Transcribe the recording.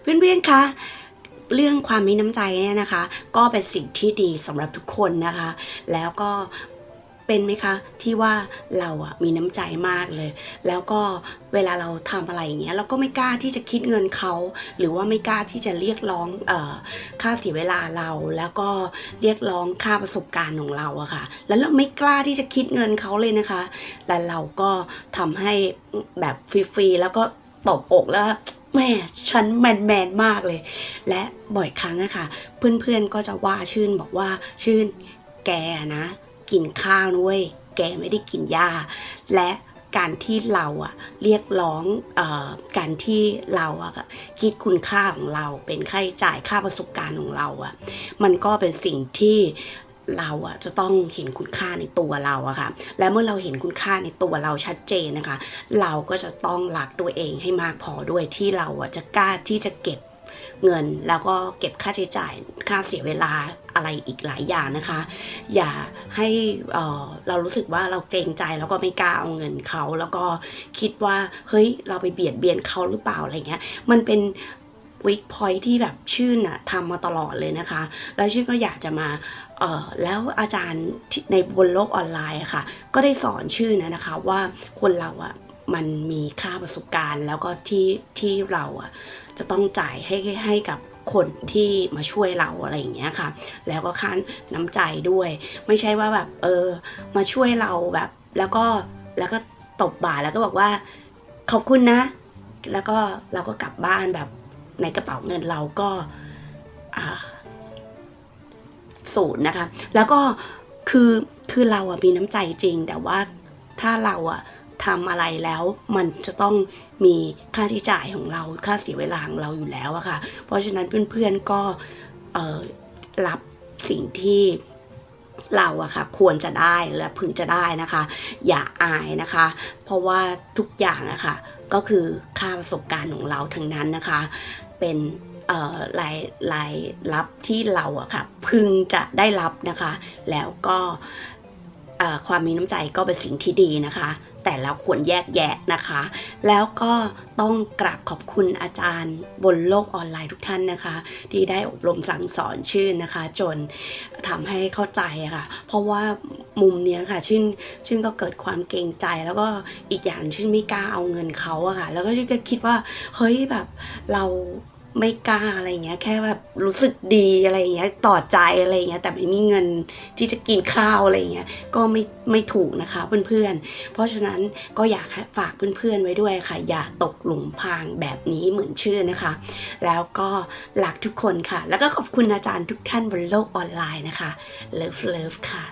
เพื่อนๆคะเรื่องความมีน้ำใจเนี่ยนะคะ ก็เป็นสิ่งที่ดีสำหรับทุกคนนะคะ แล้วก็เป็นไหมคะ ที่ว่าเราอะมีน้ำใจมากเลย แล้วก็เวลาเราทำอะไรอย่างเงี้ยเราก็ไม่กล้าที่จะคิดเงินเขา หรือว่าไม่กล้าที่จะเรียกร้องออค่าเสียเวลาเรา แล้วก็เรียกร้องค่าประสบการณ์ของเราอะค่ะ แล้วเราไม่กล้าที่จะคิดเงินเขาเลยนะคะ และเราก็ทำให้แบบฟรีๆแล้วก็ตบอกแล้ว แม่ฉันแมนแมนมากเลย และบ่อยครั้งอะค่ะ เพื่อนๆก็จะว่าชื่นบอกว่าชื่นแกนะ กินข้าวนุ้ยแกไม่ได้กินหญ้าและการที่เราอะเรียกร้องออการที่เราอะคิดคุณค่าของเราเป็นค่าใช้จ่ายค่าประสบการณ์ของเราอะมันก็เป็นสิ่งที่ เราอะจะต้องเห็นคุณค่าในตัวเราอะค่ะ และเมื่อเราเห็นคุณค่าในตัวเราชัดเจนนะคะ เราก็จะต้องรักตัวเองให้มากพอด้วยที่เราอะจะกล้าที่จะเก็บเงินแล้วก็เก็บค่าใช้จ่ายค่าเสียเวลาอะไรอีกหลายอย่างนะคะ อย่าให้เออเรารู้สึกว่าเราเกรงใจแล้วก็ไม่กล้าเอาเงินเขา แล้วก็คิดว่าเฮ้ยเราไปเบียดเบียนเขาหรือเปล่าอะไรเงี้ยมันเป็น วิกพอยที่แบบชื่นอะทำมาตลอดเลยนะคะ แล้วชื่นก็อยากจะมาเออแล้วอาจารย์ในบนโลกออนไลน์ค่ะ ก็ได้สอนชื่อนะนะคะว่าคนเราอะมันมีค่าประสบการณ์ แล้วก็ที่ที่เราอะจะต้องจ่ายให้ให้กับคนที่มาช่วยเราอะไรอย่างเงี้ยค่ะ แล้วก็ค่าน้ำใจด้วย ไม่ใช่ว่าแบบเออมาช่วยเราแบบ แล้วก็แล้วก็ตบบ่าแล้วก็บอกว่าขอบคุณนะ แล้วก็เราก็กลับบ้านแบบ ในกระเป๋าเงินเราก็อ่าศูนย์นะคะ แล้วก็คือคือเราอะมีน้ำใจจริง แต่ว่าถ้าเราอะทำอะไรแล้วมันจะต้องมีค่าใช้จ่ายของเราค่าเสียเวลาของเราอยู่แล้วอะค่ะ เพราะฉะนั้นเพื่อนๆก็รับสิ่งที่ เราอะค่ะควรจะได้และพึงจะได้นะคะ อย่าอายนะคะ เพราะว่าทุกอย่างอะค่ะก็คือค่าประสบการณ์ของเราทั้งนั้นนะคะ เป็นรายรายรับที่เราอะค่ะพึงจะได้รับนะคะ แล้วก็ความมีน้ำใจก็เป็นสิ่งที่ดีนะคะ แต่เราควรแยกแยะนะคะ แล้วก็ต้องกราบขอบคุณอาจารย์บนโลกออนไลน์ทุกท่านนะคะ ที่ได้อบรมสั่งสอนชื่นนะคะ จนทำให้เข้าใจอะค่ะ เพราะว่ามุมเนี้ยค่ะชื่นชื่นก็เกิดความเกรงใจแล้วก็อีกอย่างชื่นไม่กล้าเอาเงินเขาอะค่ะ แล้วก็ชื่นก็คิดว่าเฮ้ยแบบเรา ไม่กล้าอะไรเงี้ย แค่แบบรู้สึกดีอะไรเงี้ยต่อใจอะไรเงี้ยแต่ไม่มีเงินที่จะกินข้าวอะไรเงี้ยก็ไม่ไม่ถูกนะคะเพื่อนๆ เพราะฉะนั้นก็อยากฝากเพื่อนๆไว้ด้วยค่ะ อย่าตกหลุมพรางแบบนี้เหมือนชื่อนะคะ แล้วก็รักทุกคนค่ะ แล้วก็ขอบคุณอาจารย์ทุกท่านบนโลกออนไลน์นะคะเลิฟเลิฟค่ะ